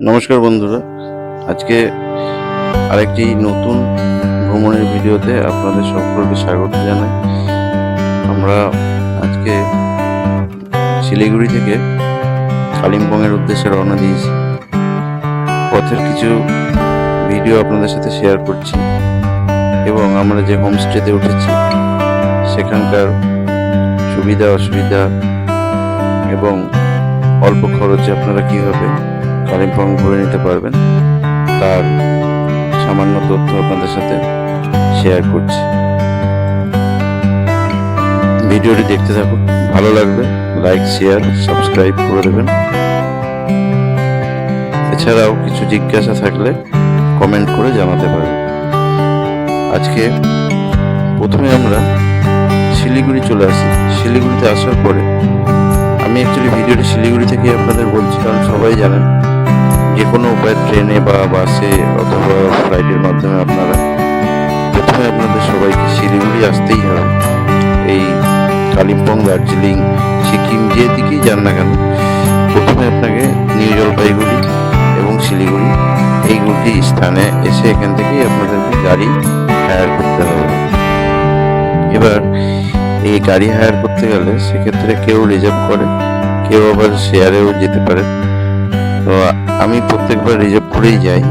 নমস্কার বন্ধুরা। আজকে আরেকটি নতুন ভ্রমণের ভিডিওতে আপনাদের সকলকে স্বাগত জানাই। আমরা আজকে শিলিগুড়ি থেকে কালিম্পংয়ের উদ্দেশ্যে রওনা দিয়েছি। পথের কিছু ভিডিও আপনাদের সাথে শেয়ার করছি এবং আমরা যে হোমস্টেতে উঠেছি, সেখানকার সুবিধা অসুবিধা এবং অল্প খরচে আপনারা কীভাবে কালিম্পং ঘুরে নিতে পারবেন। তার সামান্য তথ্য আপনাদের সাথে শেয়ার করছি। ভিডিওটি দেখতে থাকুন। ভালো লাগবে লাইক শেয়ার সাবস্ক্রাইব করে দেবেন। এছাড়াও কিছু জিজ্ঞাসা থাকলে কমেন্ট করে জানাতে পারেন। আজকে প্রথমে আমরা শিলিগুড়ি চলে আসি। শিলিগুড়িতে আসার পরে আমি অ্যাকচুয়ালি ভিডিওটি শিলিগুড়ি থেকে আপনাদের বলছি, কারণ সবাই জানেন। যে কোনো উপায় ট্রেনে বা বাসে অথবা ফ্লাইটের মাধ্যমে আপনারা প্রথমে আপনাদের সবাইকে শিলিগুড়ি আসতেই হবে। এই কালিম্পং, দার্জিলিং, সিকিম যে দিকেই যান না কেন, প্রথমে আপনাকে নিউ জলপাইগুড়ি এবং শিলিগুড়ি এই দুটি স্থানে এসে এখান থেকেই আপনাদেরকে গাড়ি হায়ার করতে হবে। এবার এই গাড়ি হায়ার করতে গেলে সেক্ষেত্রে কেউ রিজার্ভ করে, কেউ আবার শেয়ারেও যেতে পারে। তো আমি প্রত্যেকবার রিজার্ভ করেই যাই।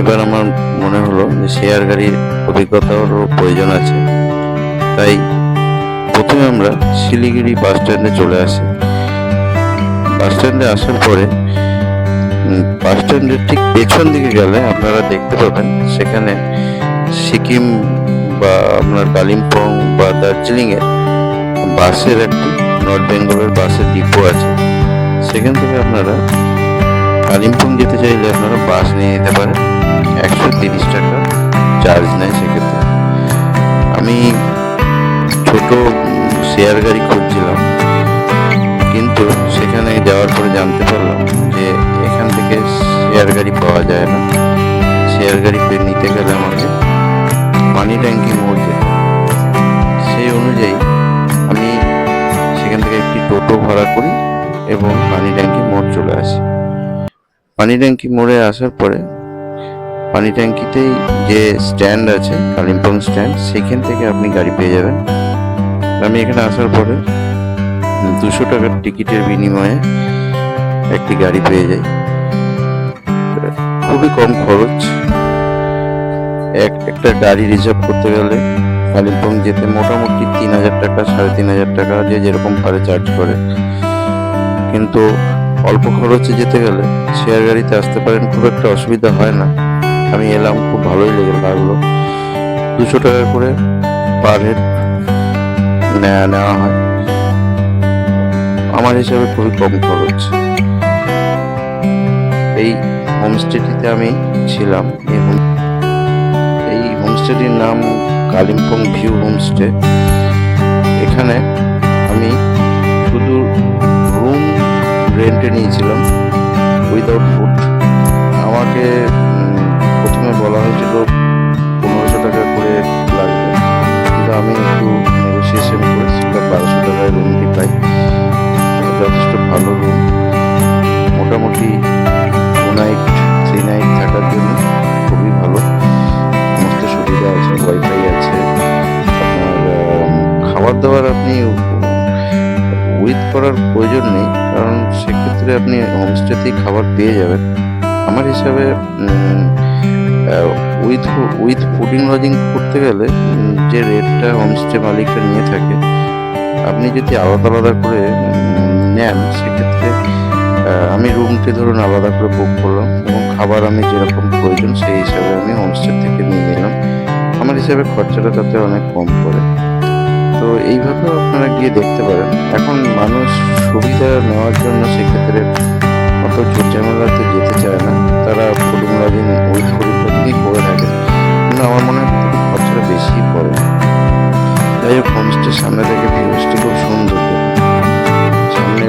এবার আমার মনে হলো যে শেয়ার গাড়ির অভিজ্ঞতারও প্রয়োজন আছে। তাই প্রথমে আমরা শিলিগুড়ি বাস স্ট্যান্ডে চলে আসি। বাস স্ট্যান্ডে আসার পরে বাস স্ট্যান্ডের ঠিক পেছন দিকে গেলে আপনারা দেখতে পাবেন সেখানে সিকিম বা আপনার কালিম্পং বা দার্জিলিংয়ের বাসের একটি, নর্থ বেঙ্গলের বাসের ডিপো আছে। সেখান থেকে আপনারা কালিম্পং যেতে চাইলে আপনারা বাস নিয়ে নিতে পারেন। একশো তিরিশ টাকা চার্জ নেয় সেক্ষেত্রে। আমি ছোট শেয়ার গাড়ি খুঁজছিলাম, কিন্তু সেখানে যাওয়ার পরে জানতে পারলাম যে এখান থেকে শেয়ার গাড়ি পাওয়া যায় না। শেয়ার গাড়ি পেয়ে নিতে গেলে আমাকে পানি ট্যাঙ্কি মোড় যেতে সেই অনুযায়ী আমি সেখান থেকে একটি টোটো ভাড়া করি এবং পানি ট্যাঙ্কি মোড় চলে আসি। পানি ট্যাঙ্কি মোড়ে আসার পরে পানি ট্যাঙ্কিতেই যে স্ট্যান্ড আছে, কালিম্পং স্ট্যান্ড, সেখান থেকে আপনি গাড়ি পেয়ে যাবেন। আমি এখানে আসার পরে দুশো টাকার টিকিটের বিনিময়ে একটি গাড়ি পেয়ে যাই। খুবই কম খরচ। এক, একটা গাড়ি রিজার্ভ করতে গেলে কালিম্পং যেতে মোটামুটি তিন হাজার টাকা, সাড়ে তিন হাজার টাকা যে যেরকম পারে চার্জ করে। কিন্তু অল্প খরচে যেতে গেলে শেয়ার গাড়িতে আসতে পারেন খুব একটা অসুবিধা হয় না। আমি এলাম, খুব ভালোই লেগে লাগল। দুশো টাকা করে পার হেড নেওয়া হয়। আমার হিসাবে খুবই কম খরচ। এই হোমস্টেটিতে আমি ছিলাম। এই হোম এই হোমস্টেটির নাম কালিম্পং ভিউ হোমস্টে এখানে আমি শুধু রেন্টে নিয়েছিলাম উইদাউট ফুড আমাকে প্রথমে বলা হয়েছিল পনেরোশো টাকা করে লাগবে। কিন্তু আমি একটু নেগোসিয়েশন করেছিলাম বারোশো টাকায় রুমটি পাই। যথেষ্ট ভালো রুম মোটামুটি টু নাইট থ্রি নাইট থাকার জন্য খুবই ভালো। সমস্ত সুবিধা আছে ওয়াইফাই আছে। আপনার খাবার দাবার আপনি উইথ করার প্রয়োজন নেই। কারণ সেক্ষেত্রে আপনি হোমস্টেতেই খাবার পেয়ে যাবেন। আমার হিসাবে উইথ উইথ ফুডিং লজিং করতে গেলে যে রেটটা হোমস্টে মালিকটা নিয়ে থাকে, আপনি যদি আলাদা আলাদা করে নেন, সেক্ষেত্রে আমি রুমটি ধরুন আলাদা করে বুক করলাম এবং খাবার আমি যেরকম প্রয়োজন সেই হিসাবে আমি হোমস্টে থেকে নিয়ে নিলাম। আমার হিসাবে খরচাটা তাতে অনেক কম পড়ে। তো এইভাবেও আপনারা গিয়ে দেখতে পারেন। এখন মানুষ সুবিধা নেওয়ার জন্য সেক্ষেত্রে অত ঝামেলাতে যেতে চায় না। তারা দিন ওই লজিংই করে থাকে। কিন্তু আমার মনে হয় খরচাটা বেশি পড়ে। যাই হোক হোমস্টের সামনে থেকে ভিউজটি খুব সুন্দর। সামনে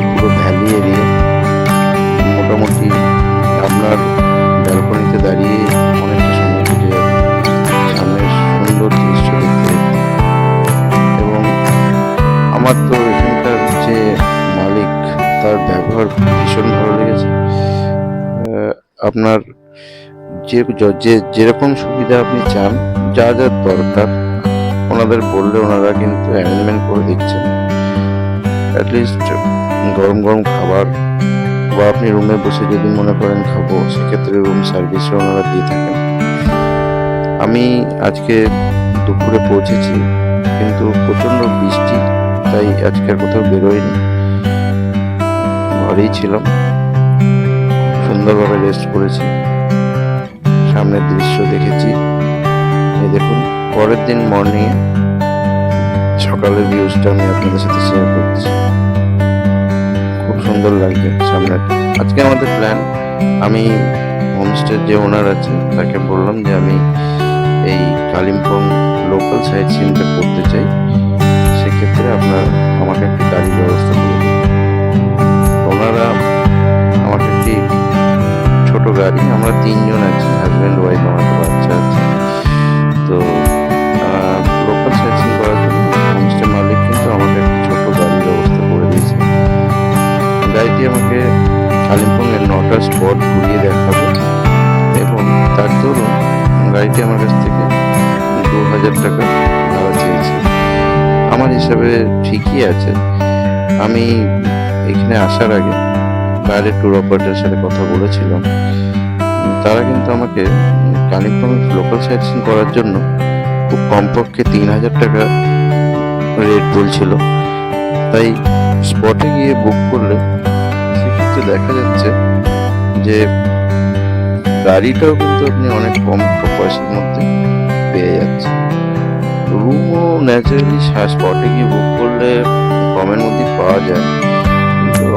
আপনার যে যে যেরকম সুবিধা আপনি চান, যা যা দরকার, ওনাদের বললে ওনারা কিন্তু অ্যারেঞ্জমেন্ট করে দিচ্ছেন। অ্যাটলিস্ট গরম গরম খাবার বা আপনি রুমে বসে যদি মনে করেন খাব, সেক্ষেত্রে রুম সার্ভিসও ওনারা দিয়ে থাকেন। আমি আজকে দুপুরে পৌঁছেছি, কিন্তু প্রচণ্ড বৃষ্টি, তাই আজকে আর কোথাও বেরোয়নি ঘরেই ছিলাম। সুন্দরভাবে রেস্ট করেছি। সামনের দৃশ্য দেখেছি। এই দেখুন, পরের দিন মর্নিংয়ে সকালের ভিউজটা আমি আপনাদের সাথে শেয়ার করছি। খুব সুন্দর লাগছে সামনে। আজকে আমাদের প্ল্যান আমি হোমস্টের যে ওনার আছে, তাকে বললাম যে আমি এই কালিম্পং লোকাল সাইট সিনটা করতে চাই। সেক্ষেত্রে আপনার আমাকে একটি গাড়ির ব্যবস্থা করে ছোট গাড়ি, আমরা তিনজন আছি হাজব্যান্ড ওয়াইফ আমার একটা বাচ্চা আছে। তো লোকাল সাইট করার জন্য হোমস্টে মালিক কিন্তু আমাকে একটি ছোট গাড়ির ব্যবস্থা করে দিয়েছে। গাড়িটি আমাকে কালিম্পংয়ের নটা স্পট ঘুরিয়ে দেখাবে। এবং তার দরুন গাড়িটি আমার কাছ থেকে দু হাজার টাকা ভাড়া চেয়েছে। আমার হিসাবে ঠিকই আছে। আমি এখানে আসার আগে বাইরের ট্যুর অপারেটারের সাথে কথা বলেছিলাম। তারা কিন্তু আমাকে কালিম্পং লোকাল সাইট সিন করার জন্য খুব কমপক্ষে তিন হাজার টাকা রেট বলছিল। তাই স্পটে গিয়ে বুক করলে সেক্ষেত্রে দেখা যাচ্ছে যে গাড়িটাও কিন্তু আপনি অনেক কম পয়সার মধ্যে পেয়ে যাচ্ছে রুমও ন্যাচারালি স্পটে গিয়ে বুক করলে কমের মধ্যে পাওয়া যায়।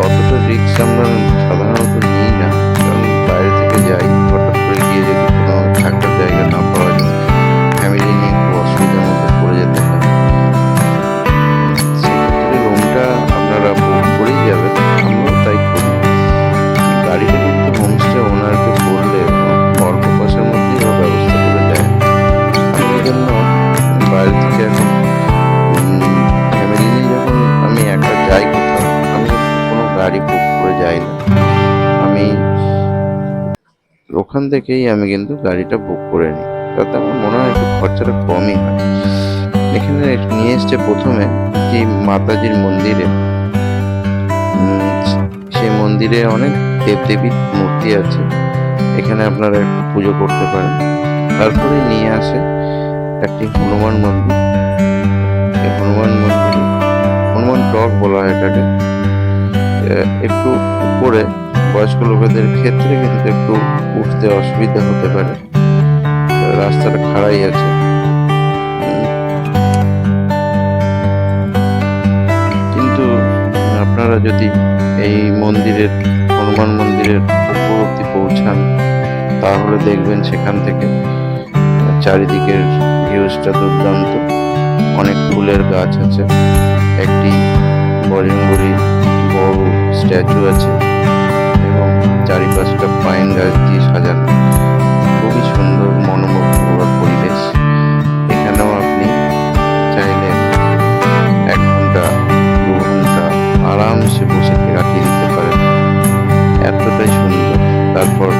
অতটা রিক্স আমরা সাধারণত নিই না। কারণ বাইরে থেকে যাই, হঠাৎ করে গিয়ে যদি কোনো থাকার জায়গা না পাওয়া যায় ফ্যামিলি নিয়ে খুব অসুবিধার মধ্যে পড়ে যেতে হয় সেক্ষেত্রে রুমটা আপনারা ওখান থেকেই আমি কিন্তু গাড়িটা বুক করে নিই। তাতে আমার মনে হয় একটু খরচাটা কমই হয়। এখানে নিয়ে এসছে প্রথমে যে মাতাজির মন্দিরে। সেই মন্দিরে অনেক দেবদেবীর মূর্তি আছে। এখানে আপনারা একটু পুজো করতে পারেন। তারপরে নিয়ে আসে একটি হনুমান মন্দির। হনুমান মন্দির হনুমান টক বলা হয় এটাকে। একটু উপরে বয়স্ক লোকেদের ক্ষেত্রে কিন্তু একটু উঠতে অসুবিধা হতে পারে। রাস্তাটা খাড়াই আছে। কিন্তু আপনারা যদি এই মন্দিরের, হনুমান মন্দিরের উপর অব্দি পৌঁছান, তাহলে দেখবেন সেখান থেকে চারিদিকের ভিউজটা দুর্দান্ত। অনেক ফুলের গাছ আছে। একটি বজরঙ্গলি বড় স্ট্যাচু আছে এবং চারিপাশটা পাইন গাছ দিয়ে সাজানো। খুবই সুন্দর, মনোমুগ্ধকর পরিবেশ। এখানেও আপনি চাইলে এক ঘণ্টা, দু ঘণ্টা আরামসে বসে কাটিয়ে দিতে পারেন। এতটাই সুন্দর। তারপর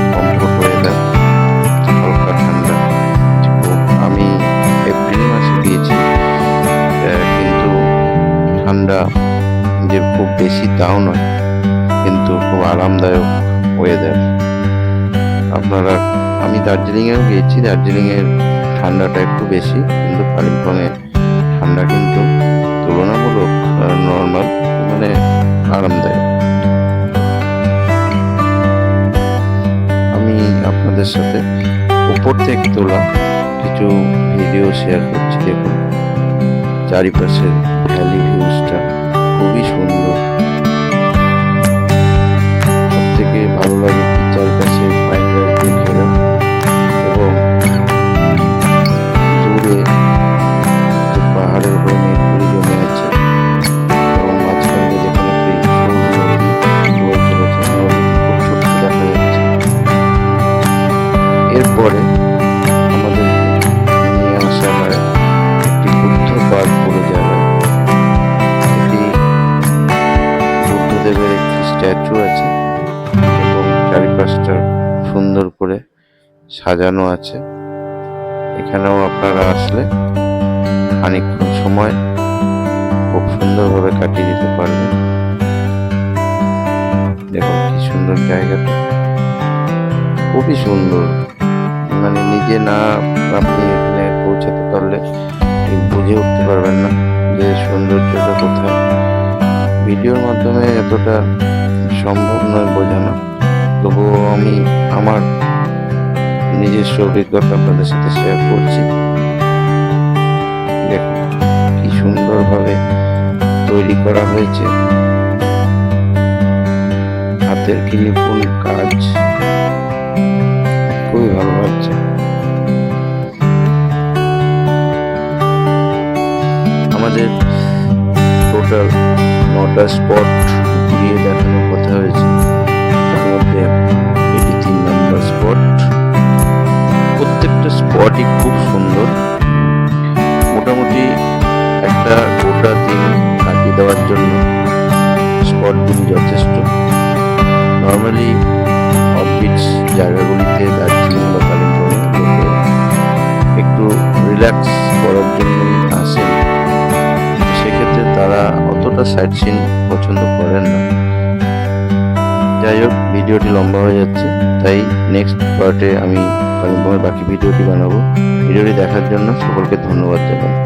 দার্জিলিংয়েও গিয়েছি। দার্জিলিংয়ের ঠান্ডাটা একটু বেশি, কিন্তু কালিম্পংয়ে ঠান্ডা কিন্তু তুলনামূলক নর্মাল মানে আরামদায়ক। আমি আপনাদের সাথে উপর থেকে তোলা কিছু ভিডিও শেয়ার করছি। দেখুন, চারিপাশের ভ্যালি ভিউজটা খুবই সুন্দর। সাজানো আছে। এখানেও আপনারা আসলে খানিকক্ষণ সময় খুব সুন্দরভাবে কাটিয়ে দিতে পারবেন। দেখুন কি সুন্দর জায়গাটা। খুবই সুন্দর। মানে নিজে না আপনি এখানে পৌঁছাতে পারলে ঠিক বুঝে উঠতে পারবেন না যে সৌন্দর্যটা কোথায়। ভিডিওর মাধ্যমে এতটা সম্ভব নয় বোঝানো। তবুও আমি আমার নিজস্ব অভিজ্ঞতা আপনাদের সাথে শেয়ার করছি। দেখুন, কি সুন্দরভাবে তৈরি করা হয়েছে। হাতের কি নিপুণ কাজ। খুবই ভালো লাগছে। আমাদের টোটাল নটা স্পট ঘুরিয়ে প্রত্যেকটা স্পটই খুব সুন্দর। মোটামুটি একটা গোটা দিন কাটিয়ে দেওয়ার জন্য স্পটগুলি যথেষ্ট। নর্মালি অফ বিচ জায়গাগুলিতে দার্জিলিং বা কালিম্পংয়ে একটু রিল্যাক্স করার জন্যই আসেন সেক্ষেত্রে তারা অতটা সাইট সিন পছন্দ করেন না। যাই হোক, ভিডিওটি লম্বা হয়ে যাচ্ছে, তাই নেক্সট পার্টে আমি কালিম্পংয়ের বাকি ভিডিওটি বানাবো। ভিডিওটি দেখার জন্য সকলকে ধন্যবাদ জানাই।